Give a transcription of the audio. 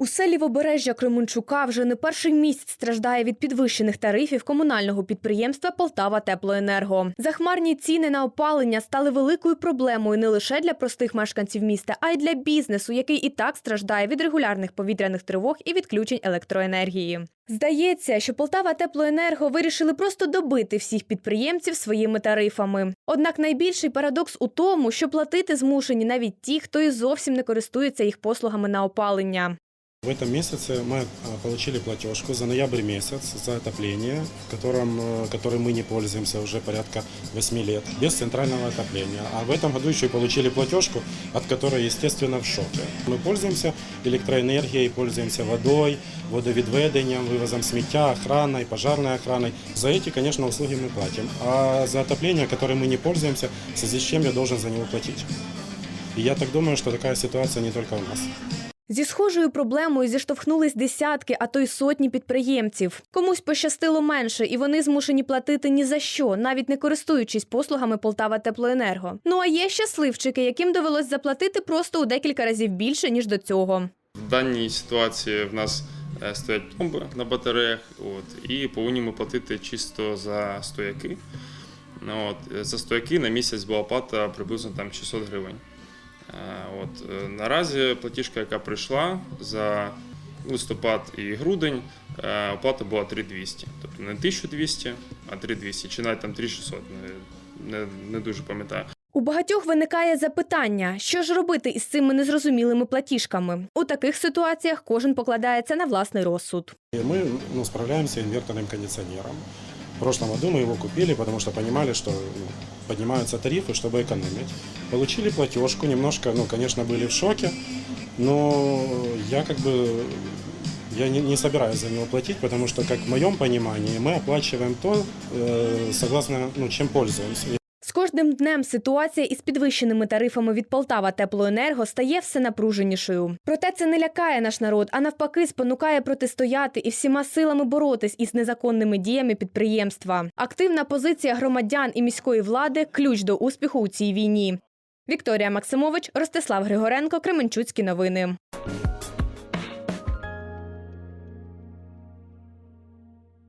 У селі Лівобережжя Кременчука вже не перший місяць страждає від підвищених тарифів комунального підприємства Полтава Теплоенерго. Захмарні ціни на опалення стали великою проблемою не лише для простих мешканців міста, а й для бізнесу, який і так страждає від регулярних повітряних тривог і відключень електроенергії. Здається, що Полтава Теплоенерго вирішили просто добити всіх підприємців своїми тарифами. Однак найбільший парадокс у тому, що платити змушені навіть ті, хто і зовсім не користується їх послугами на опалення. В этом месяце мы а, получили платежку за ноябрь месяц за отопление, которым, э, которым мы не пользуемся уже порядка 8 лет, без центрального отопления. А в этом году еще и получили платежку, от которой, естественно, в шоке. Мы пользуемся электроэнергией, пользуемся водой, водовідведенням, вывозом сметя, охраной, пожарной охраной. За эти, конечно, услуги мы платим. А за отопление, которым мы не пользуемся, в связи с чем я должен за него платить. И я так думаю, что такая ситуация не только у нас. Зі схожою проблемою зіштовхнулись десятки, а то й сотні підприємців. Комусь пощастило менше, і вони змушені платити ні за що, навіть не користуючись послугами Полтава Теплоенерго. Ну а є щасливчики, яким довелось заплатити просто у декілька разів більше ніж до цього. В даній ситуації в нас е, стоять пломби на батареях, от, і повинні ми платити чисто за стояки. От, е, за стояки на місяць була плата приблизно там 600 гривень. От, е, наразі платіжка, яка прийшла за листопад і грудень, е, оплата була 3200. Тобто не 1200, а 3200, чи навіть там 3600, не, не, не дуже пам'ятаю. У багатьох виникає запитання, що ж робити із цими незрозумілими платіжками. У таких ситуаціях кожен покладається на власний розсуд. И мы ну, справляемся инверторным кондиционером. В прошлом году мы его купили, потому что понимали, что ну, поднимаются тарифы, чтобы экономить. Получили платежку, немножко, ну, конечно, были в шоке, но я как бы я не, не собираюсь за него платить, потому что, как в моем понимании, мы оплачиваем то, э, согласно, ну, чем пользуемся. З кожним днем ситуація із підвищеними тарифами від Полтава Теплоенерго стає все напруженішою. Проте це не лякає наш народ, а навпаки, спонукає протистояти і всіма силами боротись із незаконними діями підприємства. Активна позиція громадян і міської влади ключ до успіху у цій війні. Вікторія Максимович, Ростислав Григоренко, Кременчуцькі новини.